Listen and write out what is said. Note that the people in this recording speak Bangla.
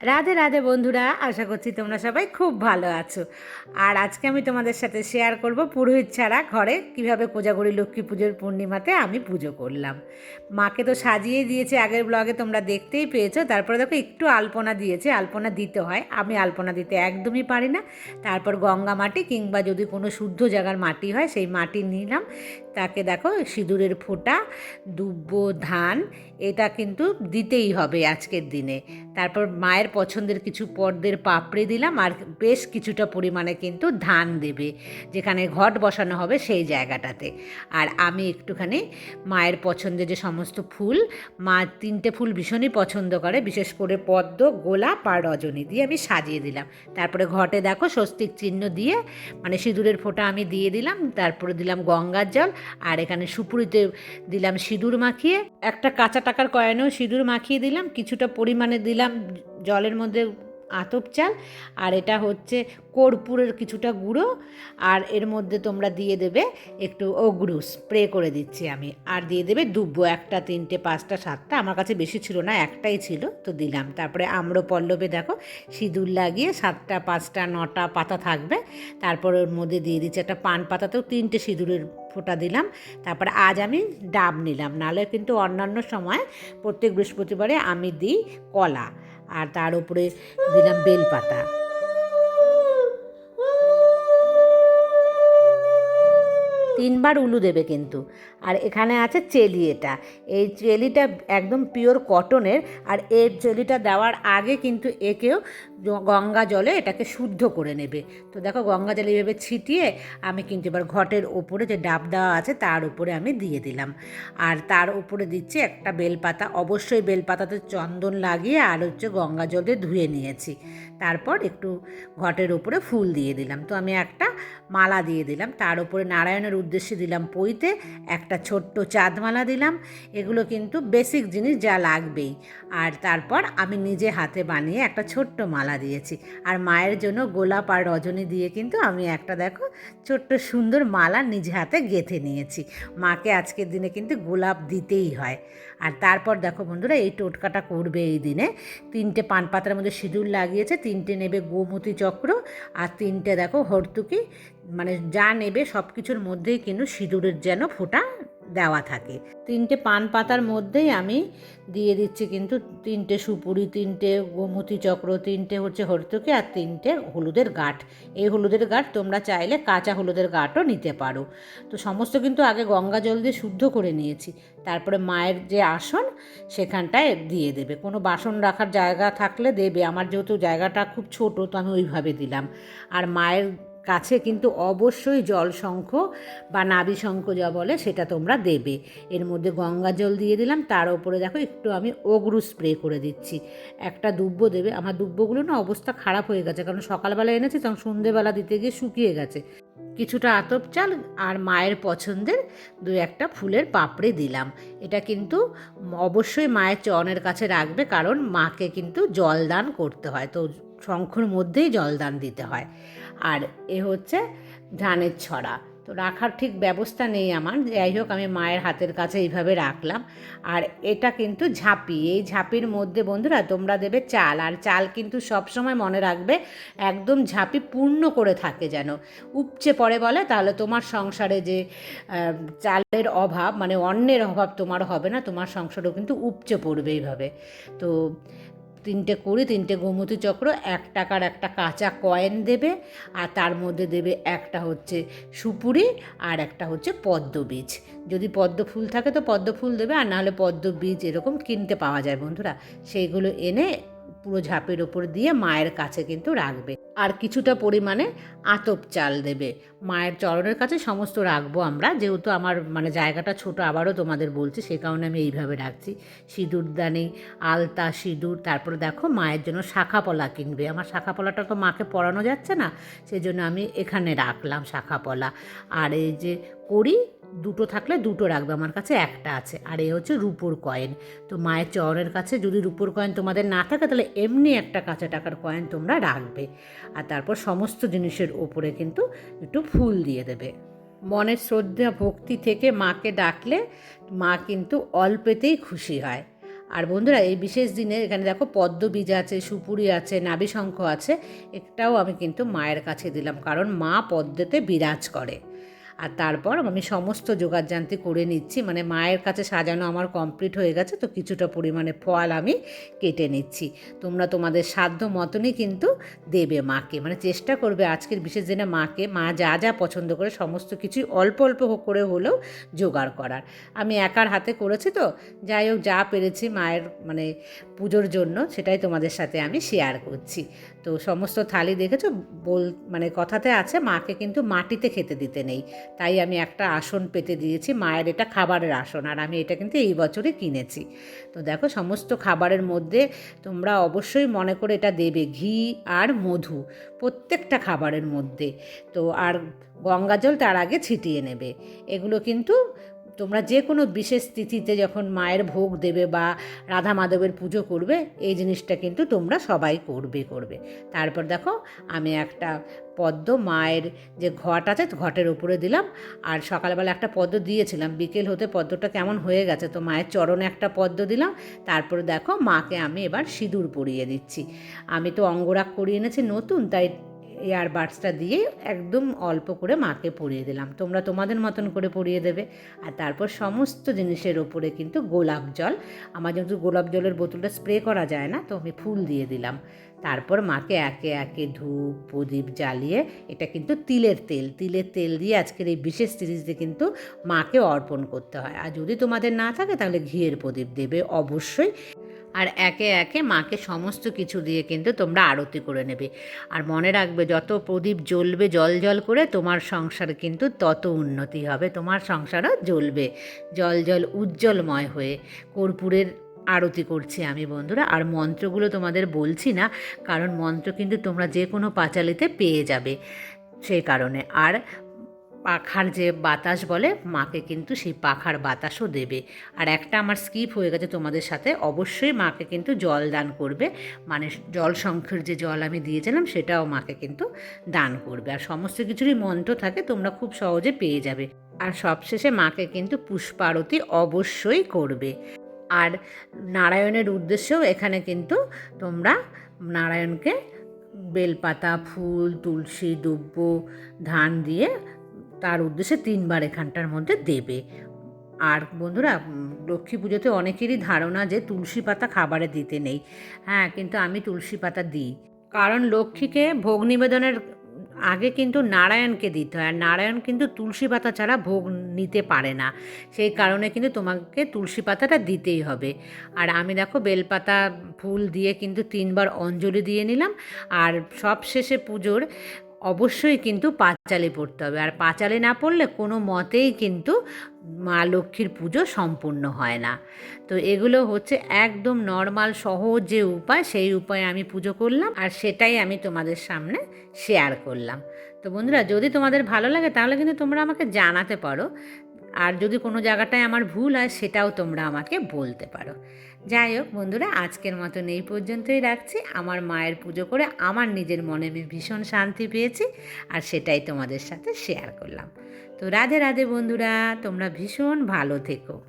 রাধে রাধে বন্ধুরা, আশা করছি তোমরা সবাই খুব ভালো আছো। আর আজকে আমি তোমাদের সাথে শেয়ার করব পুরোহিত ছাড়া ঘরে কীভাবে কোজাগরি লক্ষ্মী পুজোর পূর্ণিমাতে আমি পুজো করলাম। মাকে তো সাজিয়ে দিয়েছে, আগের ব্লগে তোমরা দেখতেই পেয়েছ। তারপরে দেখো একটু আলপনা দিয়েছে, আলপনা দিতে হয়। আমি আলপনা দিতে একদমই পারি না। তারপর গঙ্গা মাটি কিংবা যদি কোনো শুদ্ধ জায়গার মাটি হয়, সেই মাটি নিলাম। তাকে দেখো সিঁদুরের ফোঁটা, দুব্ব, ধান এটা কিন্তু দিতেই হবে আজকের দিনে। তারপর মায়ের পছন্দের কিছু পদ্মের পাপড়ে দিলাম আর বেশ কিছুটা পরিমাণে কিন্তু ধান দেবে, যেখানে ঘট বসানো হবে সেই জায়গাটাতে। আর আমি একটুখানি মায়ের পছন্দের যে সমস্ত ফুল, মা তিনটে ফুল ভীষণই পছন্দ করে, বিশেষ করে পদ্ম, গোলাপ আর রজনী দিয়ে আমি সাজিয়ে দিলাম। তারপরে ঘটে দেখো স্বস্তিক চিহ্ন দিয়ে মানে সিঁদুরের ফোঁটা আমি দিয়ে দিলাম, তারপরে দিলাম গঙ্গার জল, আর এখানে সুপুরিতে দিলাম সিঁদুর মাখিয়ে, একটা কাঁচা টাকার কয়েনেও সিঁদুর মাখিয়ে দিলাম কিছুটা পরিমাণে দিলাম জলের মধ্যে আতপ চাল, আর এটা হচ্ছে কর্পূরের কিছুটা গুঁড়ো, আর এর মধ্যে তোমরা দিয়ে দেবে একটু অগ্রু স্প্রে করে দিচ্ছি আমি। আর দিয়ে দেবে দুব্বো, একটা, তিনটে, পাঁচটা, সাতটা, আমার কাছে বেশি ছিল না, একটাই ছিল, তো দিলাম। তারপরে আম্র পল্লবে দেখো, সিঁদুর লাগিয়ে সাতটা, পাঁচটা, নটা পাতা থাকবে। তারপর ওর মধ্যে দিয়ে দিচ্ছি একটা পান পাতাতেও তিনটে সিঁদুরের ফোঁটা দিলাম। তারপরে আজ আমি ডাব নিলাম, নাহলে কিন্তু অন্যান্য সময় প্রত্যেক বৃহস্পতিবারে আমি দিই কলা। আর তার উপরে দিলাম বেলপাতা। তিনবার উলু দেবে কিন্তু। আর এখানে আছে চেলি এই চেলিটা একদম পিওর কটনের আর এই চেলিটা দেওয়ার আগে কিন্তু একেও গঙ্গা জলে এটাকে শুদ্ধ করে নেবে। তো দেখো গঙ্গা জলে এভাবে ছিটিয়ে আমি কিন্তু এবার ঘটের ওপরে যে ডাব দেওয়া আছে তার উপরে আমি দিয়ে দিলাম। আর তার উপরে দিচ্ছি একটা বেলপাতা। অবশ্যই বেলপাতাতে চন্দন লাগিয়ে আর হচ্ছে গঙ্গা জল ধুয়ে নিয়েছি। তারপর একটু ঘটের উপরে ফুল দিয়ে দিলাম। তো আমি একটা মালা দিয়ে দিলাম। তার উপরে নারায়ণের উদ্দেশ্যে দিলাম পইতে, একটা ছোট্ট চাঁদমালা দিলাম, এগুলো কিন্তু বেসিক জিনিস যা লাগবেই। আর তারপর আমি নিজে হাতে বানিয়ে একটা ছোট্ট মালা দিয়েছি। আর মায়ের জন্য গোলাপ আর রজনী দিয়ে কিন্তু আমি একটা দেখো ছোট্ট সুন্দর মালা নিজে হাতে গেঁথে নিয়েছি। মাকে আজকের দিনে কিন্তু গোলাপ দিতেই হয়। আর তারপর দেখো বন্ধুরা, এই টোটকাটা করবে এই দিনে। তিনটে পান পাতার মধ্যে সিঁদুর লাগিয়েছে, তিনটে নেবে গোমতি চক্র আর তিনটে দেখো হর্তুকি। মানে যা নেবে সব কিছুর মধ্যেই কিন্তু সিঁদুরের যেন ফোঁটা দেওয়া থাকে। তিনটে পান পাতার মধ্যেই আমি দিয়ে দিচ্ছি কিন্তু তিনটে সুপুরি, তিনটে গোমতী চক্র, তিনটে হচ্ছে হর্তুকি আর তিনটে হলুদের গাঁঠ এই হলুদের গাঁঠ তোমরা চাইলে কাঁচা হলুদের গাঁটও নিতে পারো। তো সমস্ত কিন্তু আগে গঙ্গা জল দিয়ে শুদ্ধ করে নিয়েছি। তারপরে মায়ের যে আসন সেখানটায় দিয়ে দেবে। কোনো বাসন রাখার জায়গা থাকলে দেবে। আমার যেহেতু জায়গাটা খুব ছোট তো আমি ওইভাবে দিলাম। আর মায়ের কাছে কিন্তু অবশ্যই জল শঙ্খ বা নাভি শঙ্খ যা বলে সেটা তোমরা দেবে। এর মধ্যে গঙ্গা জল দিয়ে দিলাম, তার উপরে দেখো একটু আমি অগ্রু স্প্রে করে দিচ্ছি। একটা দুব্বো দেবে, আমার দুব্বোগুলো না অবস্থা খারাপ হয়ে গেছে, কারণ সকালবেলা এনেছি তখন সন্ধেবেলা দিতে গিয়ে শুকিয়ে গেছে। কিছুটা আতপ চাল আর মায়ের পছন্দের দু একটা ফুলের পাপড়ি দিলাম। এটা কিন্তু অবশ্যই মায়ের চরণের কাছে রাখবে, কারণ মাকে কিন্তু জল দান করতে হয়। তো শঙ্খর মধ্যেই জলদান দিতে হয়। আর এ হচ্ছে ধানের ছড়া। তো রাখার ঠিক ব্যবস্থা নেই আমার। যাই হোক, আমি মায়ের হাতের কাছে এইভাবে রাখলাম। আর এটা কিন্তু ঝাঁপি। এই ঝাঁপির মধ্যে বন্ধুরা, তোমরা দেবে চাল। আর চাল কিন্তু সবসময় মনে রাখবে, একদম ঝাঁপি পূর্ণ করে থাকে যেন। উপচে পড়ে বলে, তাহলে তোমার সংসারে যে চালের অভাব মানে অন্যের অভাব তোমার হবে না, তোমার সংসারও কিন্তু উপচে পড়বে এইভাবে। তো তিনটে কুড়ি, তিনটে গোমতী চক্র, এক টাকার একটা কাঁচা কয়েন দেবে, আর তার মধ্যে দেবে একটা হচ্ছে সুপুরি আর একটা হচ্ছে পদ্ম বীজ। যদি পদ্ম ফুল থাকে তো পদ্ম ফুল দেবে, আর নাহলে পদ্ম বীজ এরকম কিনতে পাওয়া যায় বন্ধুরা। সেইগুলো এনে পুরো ঝাঁপের ওপর দিয়ে মায়ের কাছে কিন্তু রাখবে। আর কিছুটা পরিমাণে আতপ চাল দেবে। মায়ের চরণের কাছে সমস্ত রাখব আমরা। যেহেতু আমার মানে জায়গাটা ছোট, আবারও তোমাদের বলছি, সে কারণে আমি এইভাবে রাখছি। সিঁদুরদানি আলতা, সিঁদুর, তারপরে দেখো মায়ের জন্য শাখা পলা কিনবে। আমার শাখা পলাটা তো মাকে পরানো যাচ্ছে না সেই জন্য আমি এখানে রাখলাম শাখা পলা আর এই যে করি দুটো থাকলে দুটো রাখবে, আমার কাছে একটা আছে। আর এ হচ্ছে রুপোর কয়েন তো মায়ের চরণের কাছে যদি রুপোর কয়েন তোমাদের না থাকে, তাহলে এমনি একটা কাঁচা টাকার কয়েন তোমরা রাখবে। আর তারপর সমস্ত জিনিসের ওপরে কিন্তু একটু ফুল দিয়ে দেবে। মনের শ্রদ্ধা, ভক্তি থেকে মাকে ডাকলে মা কিন্তু অল্পেতেই খুশি হয়। আর বন্ধুরা, এই বিশেষ দিনে এখানে দেখো পদ্ম বীজ আছে, সুপুরি আছে, নাভিশঙ্খ আছে এটাও আমি কিন্তু মায়ের কাছে দিলাম। কারণ মা পদ্মেতে বিরাজ করে। আর তারপর আমি সমস্ত যোগাযান্তি করে নিচ্ছি। মানে মায়ের কাছে সাজানো আমার কমপ্লিট হয়ে গেছে, তো কিছুটা পরিমাণে ফল আমি কেটে নিচ্ছি। তোমরা তোমাদের সাধ্য মতনই কিন্তু দেবে মাকে। মানে চেষ্টা করবে আজকের বিশেষ দিনে মাকে, মা যা যা পছন্দ করে সমস্ত কিছুই অল্প অল্প করে হলেও জোগাড় করার। আমি একার হাতে করেছি তো, যাই হোক যা পেরেছি মায়ের মানে পুজোর জন্য সেটাই তোমাদের সাথে আমি শেয়ার করছি। তো সমস্ত থালি দেখেছ? বল মানে কথাতে আছে, মাকে কিন্তু মাটিতে খেতে দিতে নেই। তাই আমি একটা আসন পেতে দিয়েছি, মায়ের এটা খাবারের আসন, আর আমি এটা কিন্তু এই বছরই কিনেছি। তো দেখো, সমস্ত খাবারের মধ্যে তোমরা অবশ্যই মনে করে এটা দেবে, ঘি আর মধু, প্রত্যেকটা খাবারের মধ্যে। তো আর গঙ্গা জল তার আগে ছিটিয়ে নেবে। এগুলো কিন্তু তোমরা যে কোনো বিশেষ তিথিতে যখন মায়ের ভোগ দেবে বা রাধা মাধবের পুজো করবে, এই জিনিসটা কিন্তু তোমরা সবাই করবে করবে। তারপর দেখো, আমি একটা পদ্ম মায়ের যে ঘট আছে, ঘটের উপরে দিলাম। আর সকালবেলা একটা পদ্ম দিয়েছিলাম। বিকেল হতে পদ্মটা কেমন হয়ে গেছে? তো মায়ের চরণে একটা পদ্ম দিলাম। তারপরে দেখো, মাকে আমি এবার সিঁদুর পরিয়ে দিচ্ছি। আমি তো অঙ্গরাগ করিয়ে এনেছি নতুন, তাই এয়ারবাডসটা দিয়ে একদম অল্প করে মাকে পরিয়ে দিলাম। তোমরা তোমাদের মতন করে পরিয়ে দেবে। আর তারপর সমস্ত জিনিসের ওপরে কিন্তু গোলাপ জল। আমার যেহেতু গোলাপ জলের বোতলটা স্প্রে করা যায় না, তো আমি ফুল দিয়ে দিলাম। তারপর মাকে একে একে ধূপ, প্রদীপ জ্বালিয়ে এটা কিন্তু তিলের তেল। তিলের তেল দিয়ে আজকের এই বিশেষ সিরিজে কিন্তু মাকে অর্পণ করতে হয়। আর যদি তোমাদের না থাকে তাহলে ঘিয়ের প্রদীপ দেবে অবশ্যই। আর একে একে মাকে সমস্ত কিছু দিয়ে কিন্তু তোমরা আরতি করে নেবে। আর মনে রাখবে, যত প্রদীপ জ্বলবে জল জল করে, তোমার সংসার কিন্তু তত উন্নতি হবে, তোমার সংসারও জ্বলবে। জল জল উজ্জ্বলময় হয়ে কর্পূরের আরতি করছি আমি বন্ধুরা। আর মন্ত্রগুলো তোমাদের বলছি না, কারণ মন্ত্র কিন্তু তোমরা যে কোনো পাঁচালিতে পেয়ে যাবে সেই কারণে। আর পাখার যে বাতাস বলে, মাকে কিন্তু সেই পাখার বাতাসও দেবে। আর একটা আমার স্কিপ হয়ে গেছে তোমাদের সাথে, অবশ্যই মাকে কিন্তু জল দান করবে। মানে জল সংখ্যের যে জল আমি দিয়েছিলাম, সেটাও মাকে কিন্তু দান করবে। আর সমস্ত কিছুরই মন্ত্র থাকে, তোমরা খুব সহজে পেয়ে যাবে। আর সবশেষে মাকে কিন্তু পুষ্পারতি অবশ্যই করবে। আর নারায়ণের উদ্দেশ্যেও এখানে কিন্তু তোমরা নারায়ণকে বেলপাতা, ফুল, তুলসী দুব্য ধান দিয়ে তার উদ্দেশ্যে তিনবার এখানটার মধ্যে দেবে। আর বন্ধুরা লক্ষ্মী পুজোতে অনেকেরই ধারণা যে তুলসী পাতা খাবারে দিতে নেই। হ্যাঁ কিন্তু আমি তুলসী পাতা দিই। কারণ লক্ষ্মীকে ভোগ নিবেদনের আগে কিন্তু নারায়ণকে দিতে হয়। আর নারায়ণ কিন্তু তুলসী পাতা ছাড়া ভোগ নিতে পারে না। সেই কারণে কিন্তু তোমাকে তুলসী পাতাটা দিতেই হবে। আর আমি দেখো বেলপাতা, ফুল দিয়ে কিন্তু তিনবার অঞ্জলি দিয়ে নিলাম। আর সব শেষে পুজোর অবশ্যই কিন্তু পাঁচালে পড়তে হবে। আর পাঁচালে না পড়লে কোনো মতেই কিন্তু মা লক্ষ্মীর পুজো সম্পূর্ণ হয় না। তো এগুলো হচ্ছে একদম নর্মাল সহজ যে উপায়, সেই উপায়ে আমি পুজো করলাম আর সেটাই আমি তোমাদের সামনে শেয়ার করলাম। তো বন্ধুরা, যদি তোমাদের ভালো লাগে তাহলে কিন্তু তোমরা আমাকে জানাতে পারো। আর যদি কোনো জায়গাটায় আমার ভুল হয়, সেটাও তোমরা আমাকে বলতে পারো। যাই হোক বন্ধুরা, আজকের মতন এই পর্যন্তই রাখছি। আমার মায়ের পুজো করে আমার নিজের মনে আমি ভীষণ শান্তি পেয়েছি আর সেটাই তোমাদের সাথে শেয়ার করলাম। তো রাধে রাধে বন্ধুরা, তোমরা ভীষণ ভালো থেকো।